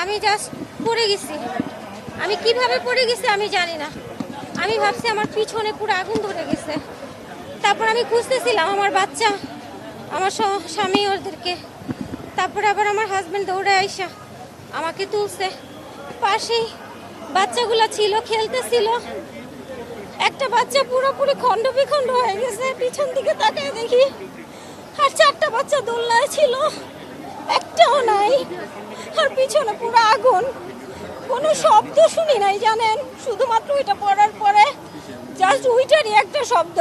আমি জাস্ট পড়ে গেছি। আমি কীভাবে পড়ে গেছি আমি জানি না। আমি ভাবছি আমার পিছনে পুরো আগুন ধরে গেছে। তারপর আমি খুঁজতেছিলাম আমার বাচ্চা, আমার স্বামী ওদেরকে। তারপরে আবার আমার হাজব্যান্ড দৌড়ে আইসা আমাকে তুলছে। পাশেই বাচ্চাগুলো ছিল, খেলতেছিল। একটা বাচ্চা পুরোপুরি খণ্ড বিখণ্ড হয়ে গেছে। পিছন দিকে তাকায় দেখি, আর চারটা বাচ্চা দোলনায় ছিল। একটাও নাই। আর পিছনে পুরো আগুন। কোনো শব্দ শুনি নাই, জানেন? শুধুমাত্র ওইটা পড়ার পরে জাস্ট ওইটারই একটা শব্দ।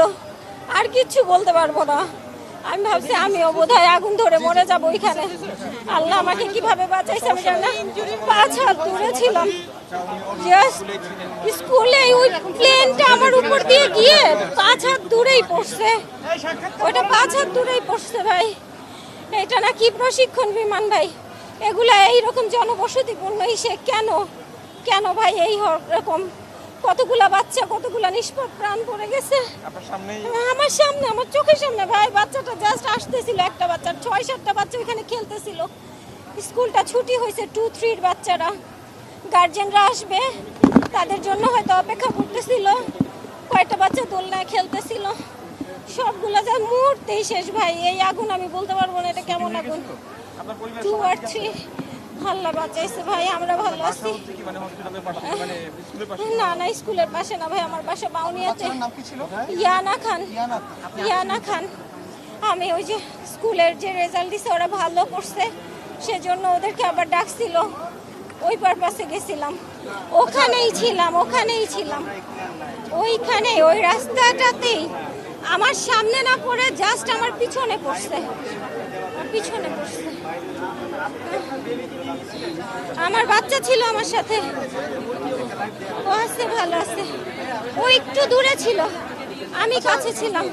আর কিচ্ছু বলতে পারব না। আমি ভাবছি, আমিও বোধহয় আগুন ধরে মরে যাব ওইখানে। আল্লাহ আমাকে কীভাবে বাঁচাইছে আমি জানি না। পাঁচ হাত দূরে ছিলাম। স্কুলে ওই প্লেনটা আমার উপর দিয়ে গিয়ে পাঁচ হাত দূরেই পড়ছে। ওইটা পাঁচ হাত দূরেই পড়ছে ভাই। এটা না কি প্রশিক্ষণ বিমান ভাই? এগুলা এইরকম জনবসতিপূর্ণ ইসে কেন? কেন ভাই এই রকম? কতগুলা বাচ্চা কতগুলা নিষ্পাপ প্রাণ পড়ে গেছে? আমার সামনে আমার চোখের সামনে ভাই বাচ্চাটা জাস্ট আসতেছিল একটা বাচ্চা ছয় সাতটা বাচ্চা ওইখানে খেলতেছিল। স্কুলটা ছুটি হয়েছে টু থ্রির বাচ্চারা। গার্জেনরা আসবে তাদের জন্য হয়তো অপেক্ষা করতেছিল। কয়েকটা বাচ্চা দোলনায় খেলতেছিল। সবগুলো যা মুহূর্তেই শেষ ভাই এই আগুন আমি বলতে পারব না এটা কেমন আগুন আপনার আর আল্লাহ বাঁচাইছে ভাই আমরা ভালো আছি। পাশে না না স্কুলের পাশে না ভাই আমার বাসা বাউনিয়াতে বাচ্চার নাম কি ছিল? ইয়ানা খান। ইয়ানা খান। আমি ওই যে স্কুলের যে রেজাল্ট দিছে ওরা ভালো করছে। সেজন্য ওদেরকে আবার ডাকছিল। ওই পারপাসে গেছিলাম। ওখানেই ছিলাম ওখানেই ছিলাম। ওইখানে ওই রাস্তাটাতেই আমার সামনে না পড়ে জাস্ট আমার পিছনে পড়ছে। পিছনে আমার বাচ্চা ছিল আমার সাথে। ও আছে, ভালো আছে। ও একটু দূরে ছিল। আমি কাছে ছিলাম।